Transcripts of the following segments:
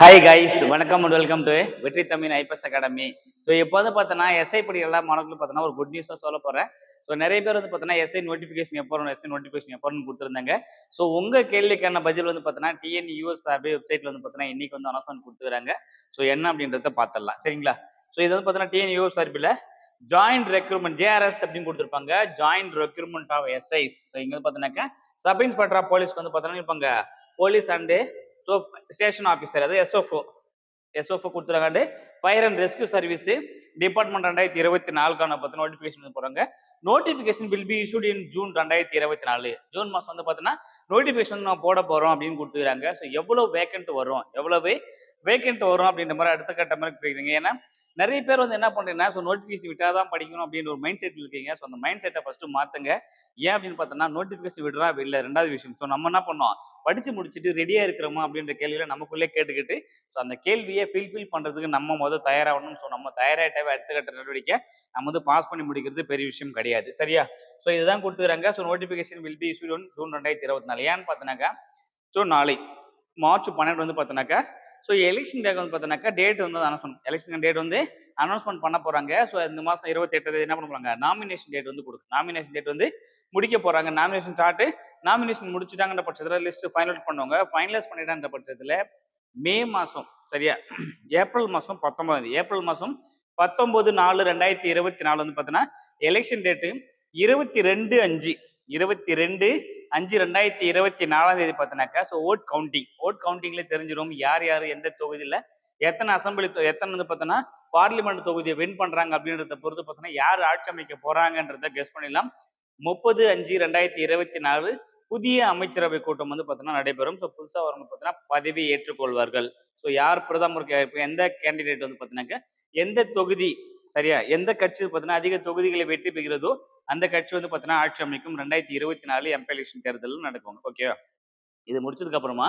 Hi guys வணக்கம் and welcome to Vetri Tamil IPS academy. So எப்போது பார்த்தோன்னா SI படிக்கலாம் மாணவர்களும் பார்த்தோன்னா ஒரு குட் நியூஸாக சொல்ல போகிறேன் ஸோ நிறைய பேர் வந்து பார்த்தோன்னா எஸ்ஐ நோட்டிஃபிகேஷன் எப்போ வரும் எஸ்ஐ நோட்டிஃபிகேஷன் எப்போ கொடுத்துருந்தாங்க. ஸோ உங்கள் கேள்விக்கான பதில் வந்து பார்த்தோன்னா டிஎன் யூஎஸ் வெப்சைட்டில் வந்து பார்த்தோன்னா இன்னைக்கு வந்து அனௌன்ஸ்மெண்ட் கொடுத்துருக்காங்க. ஸோ என்ன அப்படின்றத பார்த்துடலாம். சரிங்களா? ஸோ இது வந்து பார்த்தோன்னா டிஎன்யூஎஸ் சார்பில் ஜாயிண்ட் ரெக்ரூட்மெண்ட் ஜேஆர்எஸ் அப்படின்னு கொடுத்துருப்பாங்க. Joint recruitment of SIs so இங்கே வந்து பார்த்தோன்னாக்கா சப் இன்ஸ்பெக்டர் ஆஃப் போலீஸ்க்கு வந்து பார்த்தோன்னா இருப்பாங்க police and so station officer அது SFO SFO கொடுத்துருக்காண்டு fire and rescue service department ரெண்டாயிரத்தி இருபத்தி நாலுக்கான பார்த்து நோட்டிஃபிகேஷன் போகிறாங்க notification will be issued in June ரெண்டாயிரத்தி இருபத்தி நாலு. ஜூன் மாதம் வந்து பார்த்தீங்கன்னா நோட்டிஃபிகேஷன் நான் போட போகிறோம் அப்படின்னு கொடுத்துருக்காங்க ஸோ எவ்வளோ வேக்கண்ட் வரும்? எவ்வளவு வேக்கண்ட் வரும் அப்படின்ற மாதிரி அடுத்த கட்ட மாதிரி கேட்குறீங்க ஏன்னா நிறைய பேர் வந்து என்ன பண்ணுறீங்கன்னா ஸோ நோட்டிஃபிகேஷன் விட்டால் தான் படிக்கணும் அப்படின்ற ஒரு மைண்ட் செட்டில் இருக்கீங்க. ஸோ அந்த மைண்ட் செட்டை ஃபஸ்ட்டு மாற்றுங்க ஏன் அப்படின்னு பார்த்தோன்னா நோட்டிஃபிகேஷன் விடுறா இல்லை ரெண்டாவது விஷயம். ஸோ நம்ம என்ன பண்ணோம்? படித்து முடிச்சுட்டு ரெடியாக இருக்கிறோமா அப்படின்ற கேள்வியில நமக்குள்ளே கேட்டுக்கிட்டு ஸோ அந்த கேள்வியை ஃபில்ஃபில் பண்ணுறதுக்கு நம்ம முதல் தயாராகணும். ஸோ நம்ம தயாராகிட்டாவே அடுத்த கட்ட நடவடிக்கை நம்ம வந்து பாஸ் பண்ணி முடிக்கிறது பெரிய விஷயம் கிடையாது. சரியா? ஸோ இதுதான் கொடுத்துக்கிறாங்க. So notification will be issue June ரெண்டாயிரத்தி இருபத்தி நாலு. ஏன்னு பார்த்தோன்னாக்கா ஸோ நாளை மார்ச் பன்னெண்டு வந்து பார்த்தோன்னாக்கா ஸோ எலெக்ஷன் டேட் வந்து பார்த்தோன்னாக்கா டேட் வந்து அனௌன்ஸ்மெண்ட் எலெக்ஷன் டேட் வந்து அனௌன்ஸ்மெண்ட் பண்ண போகிறாங்க ஸோ இந்த மாதம் இருபத்தி எட்டு என்ன பண்ண போகிறாங்க நாமினேஷன் டேட் வந்து கொடுக்கு நாமினேஷன் டேட் வந்து முடிக்க போகிறாங்க நாமினேஷன் ஸ்டார்ட் நாமினேஷன் முடிச்சுட்டாங்கன்ற பட்சத்தில் லிஸ்ட் ஃபைனலைஸ் பண்ணுவாங்க. ஃபைனலைஸ் பண்ணிட்டான்ற பட்சத்தில் மே மாதம் சரியா? ஏப்ரல் மாதம் பத்தொன்பதாம் ஏப்ரல் மாதம் பத்தொம்போது நாலு ரெண்டாயிரத்தி இருபத்தி நாலு வந்து பார்த்தீங்கன்னா எலெக்ஷன் டேட்டு இருபத்தி ரெண்டு அஞ்சு. இருபத்தி ரெண்டு அஞ்சு ரெண்டாயிரத்தி இருபத்தி நாலாம் தேதி பார்த்தினாக்கா ஸோ ஓட் கவுண்டிங் ஓட் கவுண்டிங்ல தெரிஞ்சிடும் யார் யார் எந்த தொகுதியில் எத்தனை அசம்பிளி எத்தனை வந்து பார்த்தோன்னா பார்லிமெண்ட் தொகுதியை வின் பண்றாங்க அப்படின்றத பொறுத்து பார்த்தோன்னா யார் ஆட்சி அமைக்க போறாங்கன்றத கெஸ் பண்ணிடலாம். முப்பது அஞ்சு ரெண்டாயிரத்தி இருபத்தி நாலு புதிய அமைச்சரவை கூட்டம் வந்து பார்த்தோன்னா நடைபெறும். ஸோ புதுசாக வரவங்க பார்த்தீங்கன்னா பதவி ஏற்றுக்கொள்வார்கள். ஸோ யார் பிரதமர் எந்த கேண்டிடேட் வந்து பார்த்தீங்கன்னாக்க எந்த தொகுதி சரியா? எந்த கட்சி பார்த்தீங்கன்னா அதிக தொகுதிகளை வெற்றி பெறுகிறதோ அந்த கட்சி வந்து பார்த்தீங்கன்னா ஆட்சி அமைக்கும் ரெண்டாயிரத்தி இருபத்தி நாலு எம்பி எலெக்ஷன் தேர்தல் நடக்கும். ஓகேவா இது முடிச்சதுக்கு அப்புறமா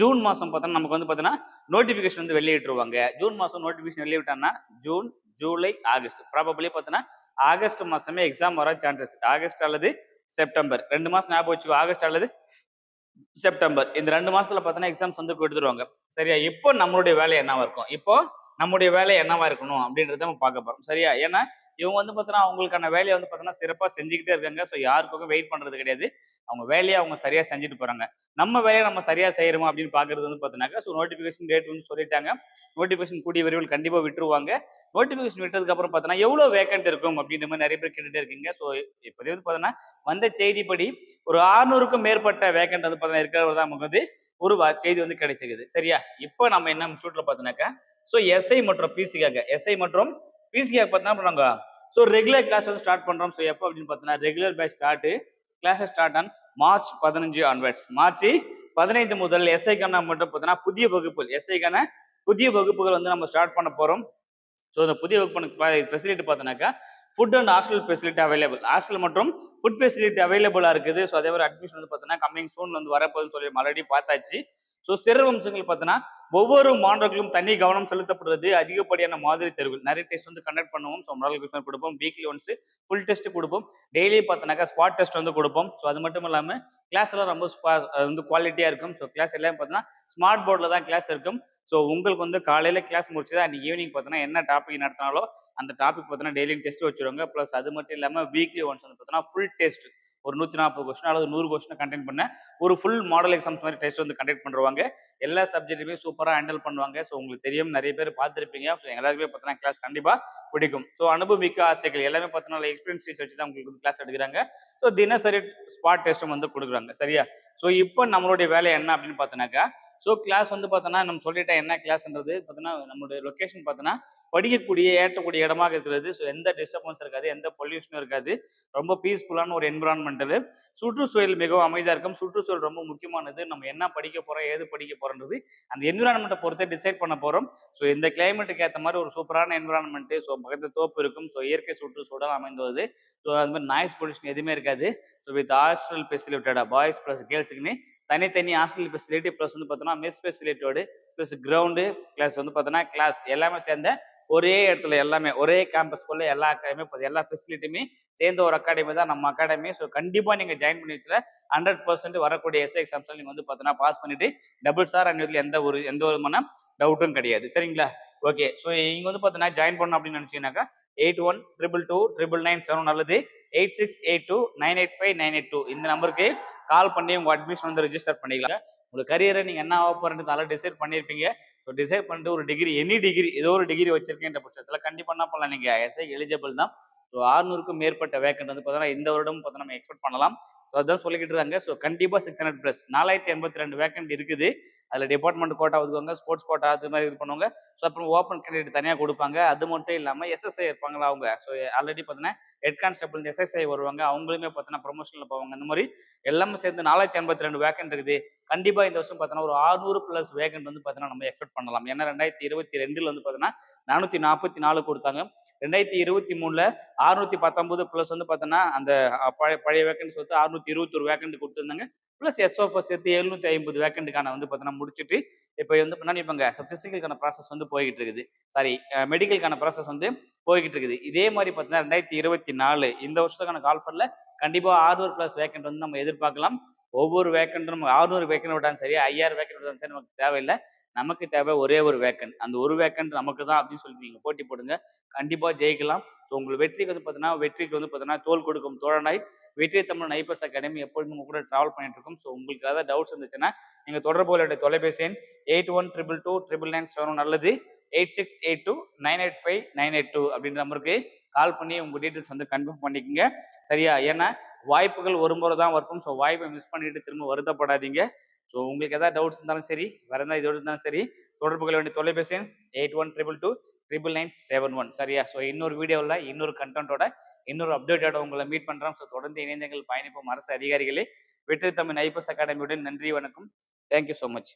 ஜூன் மாசம் பார்த்தோன்னா நமக்கு வந்து பார்த்தீங்கன்னா நோட்டிஃபிகேஷன் வந்து வெளியிட்டுருவாங்க. ஜூன் மாசம் நோட்டிஃபிகேஷன் வெளியிட்டாங்கன்னா ஜூன் ஜூலை ஆகஸ்ட். ப்ராபபிளி பார்த்தீங்கன்னா ஆகஸ்ட் மாசமே எக்ஸாம் வர சான்சஸ் ஆகஸ்ட் அல்லது செப்டம்பர். ரெண்டு மாசம் ஞாபகம் வச்சுக்கோ. ஆகஸ்ட் அல்லது செப்டம்பர். இந்த ரெண்டு மாசத்துல பார்த்தோன்னா எக்ஸாம்ஸ் வந்து கொடுத்துருவாங்க சரியா? இப்போ நம்மளுடைய வேலை என்னவா இருக்கும்? இப்போ நம்முடைய வேலை என்னவா இருக்கணும் அப்படின்றத நம்ம பார்க்க போறோம். சரியா? ஏன்னா இவங்க வந்து பார்த்தோன்னா அவங்களுக்கான வேலையை வந்து பார்த்தோன்னா சிறப்பாக செஞ்சுக்கிட்டே இருக்காங்க. ஸோ யாருக்கும் வெயிட் பண்ணுறது கிடையாது. அவங்க வேலையை அவங்க சரியாக செஞ்சுட்டு போறாங்க. நம்ம வேலையை நம்ம சரியாக செய்யறோமா அப்படின்னு பார்க்குறது வந்து பார்த்தோன்னாக்கா ஸோ நோட்டிஃபிகேஷன் டேட் வந்து சொல்லிட்டாங்க. நோட்டிஃபிகேஷன் கூடிய விரைவில் கண்டிப்பாக விட்டுருவாங்க. நோட்டிஃபிகேஷன் விட்டதுக்கப்புறம் பார்த்தோன்னா எவ்வளோ வேக்கண்ட் இருக்கும் அப்படின்ற மாதிரி நிறைய பேர் கேட்டுட்டே இருக்கீங்க. ஸோ இப்போதே வந்து பார்த்தோன்னா வந்த செய்திப்படி ஒரு ஆறுநூறுக்கும் மேற்பட்ட வேக்கண்ட் வந்து பார்த்தோன்னா இருக்கிறவர் தான் நமக்கு வந்து ஒரு செய்தி வந்து கிடைச்சிருக்குது. சரியா? இப்போ நம்ம என்ன ஷூட்டில் பார்த்தோன்னாக்கா ஸோ எஸ்ஐ மற்றும் பிசிக்காக எஸ்ஐ மற்றும் பிசிக்காக பார்த்தீங்கன்னா நாங்கள் ஸோ ரெகுலர் கிளாஸ் வந்து ஸ்டார்ட் பண்ணுறோம் ஸோ எப்போ அப்படின்னு பார்த்தோன்னா regular batch start classes start on March பதினஞ்சு ஆன்வர்ட்ஸ் மார்ச் பதினைந்து முதல் எஸ்ஐக்கான மட்டும் பார்த்தோன்னா புதிய வகுப்புகள். எஸ்ஐக்கான புதிய வகுப்புகள் வந்து நம்ம ஸ்டார்ட் பண்ண போகிறோம் ஸோ இந்த புதிய வகுப்பு facility பார்த்தோன்னாக்கா food and hostel facility available hostel மற்றும் ஃபுட் ஃபெசிலிட்டி அவைலபிளாக இருக்குது. ஸோ அதே மாதிரி அட்மிஷன் வந்து பார்த்தோன்னா கம்மிங் சூன் வந்து வரப்போகுதுன்னு சொல்லி ஆல்ரெடி பார்த்தாச்சு. ஸோ சிறவம்சங்கள் பார்த்தோன்னா ஒவ்வொரு மாணவர்களும் தனி கவனம் செலுத்தப்படுறது அதிகப்படியான மாதிரி தெருவில் நிறைய டெஸ்ட் வந்து கண்டக்ட் பண்ணுவோம். ஸோ மாடல் கொஸ்டின் கொடுப்போம். வீக்லி ஒன்ஸ் ஃபுல் டெஸ்ட் கொடுப்போம். டெய்லி பார்த்தோன்னாக்கா ஸ்பாட் டெஸ்ட் வந்து கொடுப்போம். ஸோ அது மட்டும் இல்லாமல் கிளாஸ் எல்லாம் ரொம்ப வந்து குவாலிட்டியாக இருக்கும். ஸோ கிளாஸ் எல்லாம் பார்த்தோன்னா ஸ்மார்ட் போர்டில் தான் கிளாஸ் இருக்கும். ஸோ உங்களுக்கு வந்து காலையில் கிளாஸ் முடிச்சு தான் அன்றைக்கி ஈவினிங் பார்த்தோன்னா என்ன டாபிக் நடத்தினாலோ அந்த டாபிக் பார்த்தீங்கன்னா டெய்லி டெஸ்ட் வச்சுருவாங்க. ப்ளஸ் அது மட்டும் இல்லாமல் வீக்லி ஒன்ஸ் வந்து பார்த்தோன்னா ஃபுல் டெஸ்ட் ஒரு நூற்றி நாற்பது கொஸ்டின் அல்லது நூறு கொஸ்டின் கண்டெக்ட் பண்ண ஒரு ஃபுல் மாடல் எக்ஸாம்ஸ் மாதிரி டெஸ்ட் வந்து கண்டக்ட் பண்ணுவாங்க எல்லா சப்ஜெக்ட்டுமே சூப்பராக ஹேண்டில் பண்ணுவாங்க. ஸோ உங்களுக்கு தெரியும் நிறைய பேர் பார்த்துருப்பீங்க. ஸோ எல்லாருக்குமே பார்த்தோன்னா கிளாஸ் கண்டிப்பாக பிடிக்கும். ஸோ அனுபவமிக்க ஆசைகள் எல்லாமே பார்த்தோன்னா எக்ஸ்பீரியன்ஸ் வச்சு தான் உங்களுக்கு கிளாஸ் எடுக்கிறாங்க. ஸோ தினசரி ஸ்பாட் டெஸ்ட்டும் வந்து கொடுக்குறாங்க. சரியா? ஸோ இப்போ நம்மளுடைய வேலை என்ன அப்படின்னு பார்த்தோன்னாக்கா ஸோ கிளாஸ் வந்து பார்த்தோன்னா நம்ம சொல்லிட்டேன் என்ன கிளாஸ்ன்றது பார்த்தோன்னா நம்மளுடைய லொக்கேஷன் பார்த்தோன்னா படிக்கக்கூடிய ஏற்றக்கூடிய இடமாக இருக்கிறது. ஸோ எந்த டிஸ்டர்பன்ஸ் இருக்காது எந்த பொல்யூஷனும் இருக்காது. ரொம்ப பீஸ்ஃபுல்லான ஒரு என்விரான்மெண்டல் சுற்றுச்சூழல் மிகவும் அமைதியாக இருக்கும். சுற்றுச்சூழல் ரொம்ப முக்கியமானது. நம்ம என்ன படிக்க போகிறோம் ஏது படிக்க போகிறோன்றது அந்த என்விரான்மெண்ட்டை பொறுத்தே டிசைட் பண்ண போகிறோம் ஸோ இந்த கிளைமேட்டுக்கு ஏற்ற மாதிரி ஒரு சூப்பரான என்விரான்மெண்ட்டு ஸோ பக்கத்து தோப்பு இருக்கும். ஸோ இயற்கை சுற்றுச்சூழல் அமைந்துள்ளது. ஸோ அது மாதிரி நாய்ஸ் பொல்யூஷன் எதுவுமே இருக்காது. ஸோ வித் ஹாஸ்டல் ஃபெசிலிட்டடா பாய்ஸ் ப்ளஸ் கேர்ள்ஸுக்குன்னு தனித்தனி ஹாஸ்டல் ஃபெசிலிட்டி ப்ளஸ் வந்து பார்த்தோன்னா மெஸ் ஃபெசிலிட்டியோடு ப்ளஸ் கிரவுண்டு ப்ளஸ் வந்து பார்த்தோன்னா கிளாஸ் எல்லாமே சேர்ந்த ஒரே இடத்துல எல்லாமே ஒரே கேம்பஸ்குள்ள எல்லா அகாடமியும் இப்போ எல்லா ஃபெசிலிட்டியுமே சேர்ந்த ஒரு அகாடமி தான் நம்ம அகாடமி ஸோ கண்டிப்பாக நீங்கள் ஜாயின் பண்ணி வச்சுல ஹண்ட்ரட் பர்சன்ட் வரக்கூடிய எஸ்ஐ எக்ஸாம்ஸில் நீங்கள் வந்து பார்த்தீங்கன்னா பாஸ் பண்ணிட்டு டபுள் ஸ்டார் அண்ட் எந்த ஒரு எந்த விதமான டவுட்டும் கிடையாது. சரிங்களா? ஓகே ஸோ இங்கே வந்து பார்த்தீங்கன்னா ஜாயின் பண்ணணும் அப்படின்னு நினைச்சீங்கன்னாக்கா eight one triple two triple nine seven அல்லது eight six eight two nine eight five nine eight two இந்த நம்பருக்கு கால் பண்ணி உங்க அட்மிஷன் வந்து ரெஜிஸ்டர் பண்ணிக்கலாம். உங்க கரியரை நீங்க என்ன ஆக போறேன்னு நல்லா டிசைட் பண்ணியிருப்பீங்க ஸோ டிசைட் பண்ணிட்டு ஒரு டிகிரி எனி டிகிரி ஏதோ ஒரு டிகிரி வச்சிருக்கேன்ற பட்சத்தில் கண்டிப்பாக என்ன பண்ணலாம். நீங்கள் எஸ்ஐ எலிஜிபிள் தான். ஸோ ஆறுநூறுக்கும் மேற்பட்ட வேக்கண்ட் வந்து பார்த்தீங்கன்னா இந்த வருடம் பார்த்தா நம்ம எக்ஸ்பெக்ட் பண்ணலாம். ஸோ அதான் சொல்லிக்கிட்டு இருக்காங்க. ஸோ கண்டிப்பாக சிக்ஸ் ஹண்ட்ரட் ப்ளஸ் நாலாயிரத்தி எண்பத்தி ரெண்டு வேக்கண்ட் இருக்குது. அதில் டிபார்ட்மெண்ட் கோட்டா ஒதுக்குவாங்க ஸ்போர்ட்ஸ் கோட்டா அது மாதிரி இது பண்ணுவாங்க. ஸோ அப்புறம் ஓப்பன் கிரெடிட் தனியாக கொடுப்பாங்க. அது மட்டும் இல்லாமல் எஸ்எஸ்ஐ இருப்பாங்களா அவங்க. ஸோ ஆல்ரெடி பார்த்தீங்கன்னா ஹெட் கான்ஸ்டபிள் எஸ்எஸ்ஐ வருவாங்க. அவங்களுமே பார்த்தீங்கன்னா ப்ரொமோஷனில் போவாங்க. இந்த மாதிரி எல்லாமே சேர்ந்து நாலாயிரத்தி எண்பத்தி ரெண்டு வேக்கண்ட் இருக்குது. கண்டிப்பாக இந்த வருஷம் பார்த்தோன்னா ஒரு ஆறுநூறு ப்ளஸ் வேகன்ட் வந்து பார்த்தீங்கன்னா நம்ம எக்ஸ்பெக்ட் பண்ணலாம். ஏன்னா ரெண்டாயிரத்தி இருபத்தி ரெண்டில் வந்து பார்த்தீங்கன்னா நானூற்றி நாற்பத்தி நாலு கொடுத்தாங்க. ரெண்டாயிரத்தி இருபத்தி மூணுல அறுநூத்தி பத்தொன்பது ப்ளஸ் வந்து பார்த்தோன்னா அந்த பழைய பழைய வேக்கன்ஸ் வந்து அறுநூத்தி இருபத்தொரு வேக்கண்ட் கொடுத்துருந்தாங்க. ப்ளஸ் எஸ்ஓஎஃப் சேர்த்து எழுநூத்தி ஐம்பது வேக்கண்ட்டுக்கான வந்து பார்த்தீங்கன்னா முடிச்சுட்டு இப்போ வந்து பண்ணிப்பாங்க பிசிக்கலுக்கான ப்ராசஸ் வந்து போய்கிட்டு இருக்குது சாரி மெடிக்கலுக்கான ப்ராசஸ் வந்து போய்கிட்டு இருக்குது இதே மாதிரி பார்த்தீங்கன்னா ரெண்டாயிரத்தி இருபத்தி நாலு இந்த வருஷத்துக்கான கால்ஃபரில் கண்டிப்பாக ஆறுநூறு ப்ளஸ் வேக்கண்ட் வந்து நம்ம எதிர்பார்க்கலாம். ஒவ்வொரு வேக்கண்ட்டும் நம்ம ஆறுநூறு வேக்கண்ட் விட்டாலும் சரி ஐயாயிரம் வேக்கண்ட் விட்டாலும் சரி நமக்கு தேவையில்லை. நமக்கு தேவை ஒரே ஒரு வேக்கண்ட் அந்த ஒரு வேக்கண்ட் நமக்கு தான் அப்படின்னு சொல்லி நீங்கள் போட்டி போடுங்க. கண்டிப்பாக ஜெயிக்கலாம். ஸோ உங்களுக்கு வெற்றிக்கு வந்து பார்த்தீங்கன்னா வெற்றிக்கு வந்து பார்த்தீங்கன்னா தோல் கொடுக்கும் தோழனாய். வெற்றி தமிழ் ஐபிஎஸ் அகாடமி எப்பொழுதும் உங்க கூட ட்ராவல் பண்ணிட்டு இருக்கோம் ஸோ உங்களுக்கு ஏதாவது டவுட்ஸ் இருந்துச்சுன்னா நீங்கள் தொடர்பு கொள்ள தொலைபேசி எண் eight one triple two triple nine seven நல்லது. Eight six eight two nine eight five nine eight two அப்படின்ற நம்பருக்கு கால் பண்ணி உங்க டீட்டெயில்ஸ் வந்து கன்ஃபார்ம் பண்ணிக்கோங்க. சரியா? ஏன்னா வாய்ப்புகள் ஒரு முறை தான் வரும். ஸோ வாய்ப்பை மிஸ் பண்ணிட்டு திரும்ப வருத்தப்படாதீங்க. ஸோ உங்களுக்கு ஏதாவது டவுட்ஸ் இருந்தாலும் சரி வேற எதாவது இது இருந்தாலும் சரி தொடர்பு கொள்ள வேண்டிய தொலைபேசி eight one triple two triple nine seven one சரியா? ஸோ இன்னொரு வீடியோவில் இன்னொரு கண்டென்ட்டோட இன்னொரு அப்டேட்டோட உங்களை மீட் பண்ணுறோம் ஸோ தொடர்ந்து இணைந்தங்கள் பயணிப்போம். அரசு அதிகாரிகளே. வெற்றி தமிழ் ஐபிஎஸ் அகாடமியுடன் நன்றி வணக்கம். Thank you so much